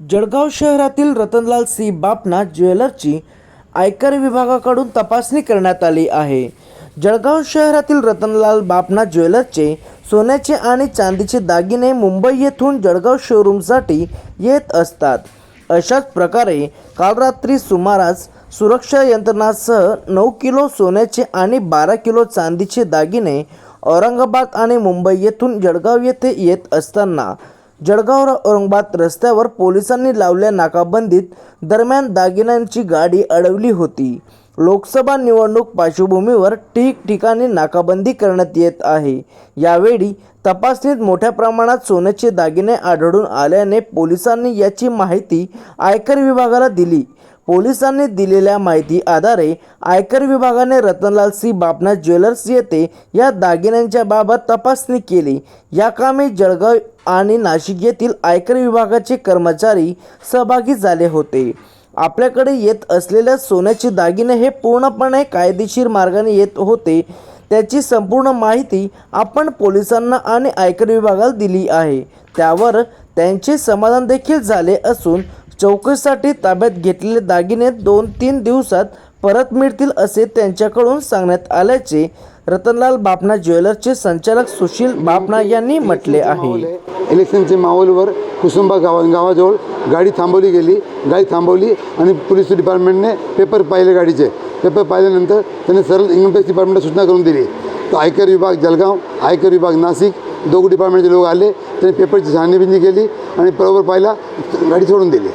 जळगाव शहरातील रतनलाल सी बापना ज्वेलरची आयकर विभागाकडून तपासणी करण्यात आली आहे. जळगाव शहरातील रतनलाल बापना ज्वेलरचे सोन्याचे आणि चांदीचे दागिने मुंबई येथून जळगाव शोरूमसाठी येत असतात. अशाच प्रकारे काल रात्री सुमारास सुरक्षा यंत्रणासह नऊ किलो सोन्याचे आणि बारा किलो चांदीचे दागिने औरंगाबाद आणि मुंबई येथून जळगाव येथे येत असताना जळगाव औरंगाबाद रस्त्यावर पोलिसांनी लावल्या नाकाबंदीत दरम्यान दागिन्यांची गाडी अडवली होती. लोकसभा निवडणूक पार्श्वभूमीवर ठिकठिकाणी नाकाबंदी करण्यात येत आहे. यावेळी तपासणीत मोठ्या प्रमाणात सोन्याचे दागिने आढळून आल्याने पोलिसांनी याची माहिती आयकर विभागाला दिली. पोलिसांनी दिलेल्या माहिती आधारे आयकर विभागाने रतनलाल सी बापना ज्वेलर्स येथे या दागिन्यांच्या बाबत तपासणी केली. या कामी जळगाव आणि नाशिक येथील आयकर विभागाचे कर्मचारी सहभागी झाले होते. आपल्याकडे येत असलेल्या सोन्याचे दागिने हे पूर्णपणे कायदेशीर मार्गाने येत होते. त्याची संपूर्ण माहिती आपण पोलिसांना आणि आयकर विभागाला दिली आहे. त्यावर त्यांचे समाधान देखील झाले असून चौकशीसाठी ताब्यात घेतलेले दागिने दोन तीन दिवसात परत मिळतील असे त्यांच्याकडून सांगण्यात आल्याचे रतनलाल बापना ज्वेलर्सचे संचालक सुशील बापना यांनी म्हटले आहे. इलेक्शनचे माहोलवर कुसुंबा गावा गावाजवळ गाडी थांबवली गेली. गाडी थांबवली आणि पोलीस डिपार्टमेंटने पेपर पाहिले गाडीचे. पेपर पाहिल्यानंतर त्यांनी सरळ इन्कम टॅक्स डिपार्टमेंटला सूचना करून दिली. तर आयकर विभाग जळगाव आयकर विभाग नाशिक दोघं डिपार्टमेंटचे लोक आले. त्यांनी पेपरची छानबिंदी केली आणि बरोबर पाहिला गाडी सोडून दिली.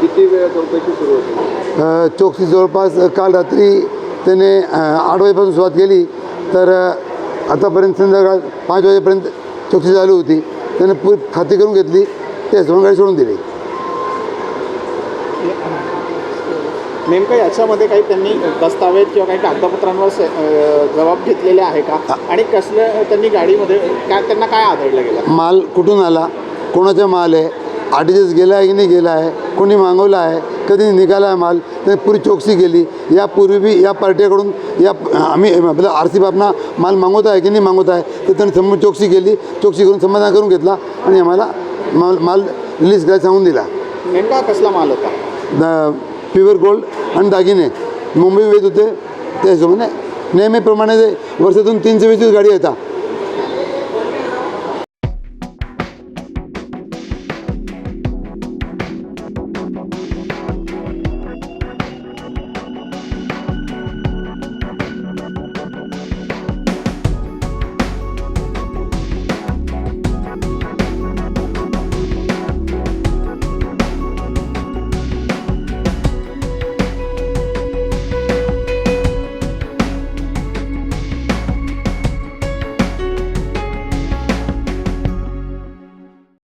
किती वेळ चौकशी सुरू होती? अ, चौकशी जवळपास काल रात्री त्याने आठ वाजेपासून सुरुवात केली. तर आतापर्यंत संध्याकाळ पाच वाजेपर्यंत चौकशी चालू होती. त्याने पूर खात्री करून घेतली. ते सोडून गाडी सोडून दिली. नेमकं याच्यामध्ये काही त्यांनी दस्तावेज किंवा काही कागदपत्रांवर जबाब घेतलेले आहे का? आणि कसलं त्यांनी गाडीमध्ये काय त्यांना काय आढळलं गेलं? माल कुठून आला? कोणाचा माल आहे? आर्टिजन्स गेला आहे की नाही गेला आहे? कोणी मागवला आहे? कधी निघाला आहे माल? त्याने पुरी चौकशी केली. यापूर्वी बी या पार्टीकडून या आम्ही आपलं आर सी बापना माल मागवत आहे की नाही मागवत आहे? तर त्यांनी समोर चौकशी केली. चौकशी करून समाधान करून घेतला आणि आम्हाला माल माल रिलीज करायला सांगून दिला. नेमका कसला माल होता? द प्युअर गोल्ड आणि दागिने. मुंबई येत होते. त्या हिशोबाने नेहमीप्रमाणे वर्षातून तीनशे वीस गाडी येतात.